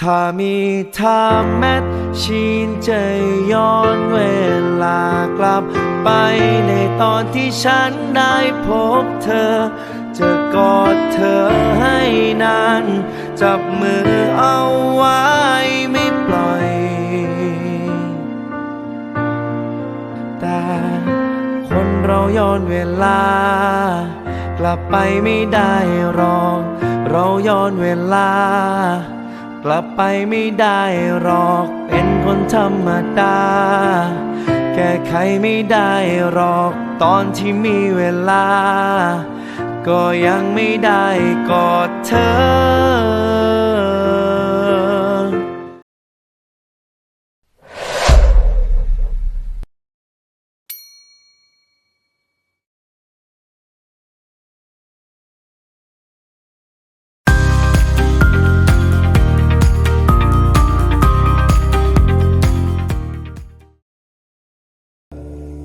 ถ้ามีทางแมทชีนจะย้อนเวลากลับไปในตอนที่ฉันได้พบเธอ จะกอดเธอให้นาน จับมือเอาไว้ไม่ปล่อย แต่คนเราย้อนเวลา กลับไปไม่ได้หรอก เราย้อนเวลา กลับไปไม่ได้หรอกเป็นคนธรรมดา แก้ไขไม่ได้หรอกตอนที่มีเวลา ก็ยังไม่ได้กอดเธอ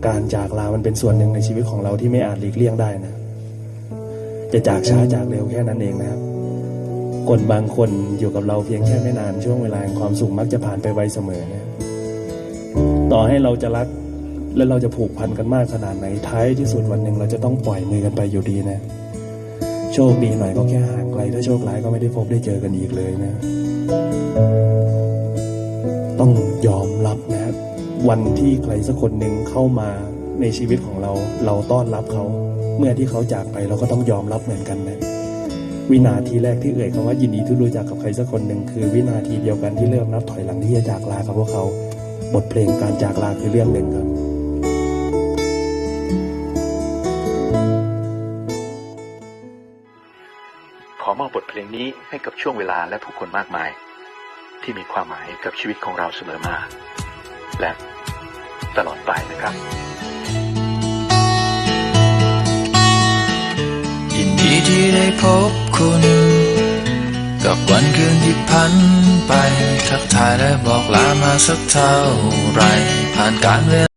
การจากลามันเป็นส่วนหนึ่งในชีวิตของเราที่ไม่อาจหลีกเลี่ยงได้นะ จะจากช้าจากเร็วแค่นั้นเองนะครับ คนบางคนอยู่กับเราเพียงแค่ไม่นานช่วงเวลาแห่งความสุขมักจะผ่านไปไวเสมอนะต่อให้เราจะรักและเราจะผูกพันกันมากขนาดไหนท้ายที่สุดวันหนึ่งเราจะต้องปล่อยมือกันไปอยู่ดีนะ โชคดีหน่อยก็แค่ห่างไกลถ้าโชคร้ายก็ไม่ได้พบได้เจอกันอีกเลยนะ วันที่ใครสักคนหนึ่งเข้ามาในชีวิตของเรา เราต้อนรับเขา เมื่อที่เขาจากไปเราก็ต้องยอมรับเหมือนกันนะวินาทีแรกที่เอ่ยคำว่ายินดีที่รู้จักกับใครสักคนหนึ่งคือวินาทีเดียวกันที่เริ่มนับถอยหลังที่จะจากลากับพวกเขา บทเพลงการจากลาคือเรื่องหนึ่งครับขอมอบบทเพลงนี้ให้กับช่วงเวลาและผู้คนมากมาย ที่มีความหมายกับชีวิตของเราเสมอมา และ ตลอดไปนะครับ ยินดีที่ได้พบคุณ กับวันคืนที่พันไป ทักทายและบอกลามาสักเท่าไรผ่านการเวลา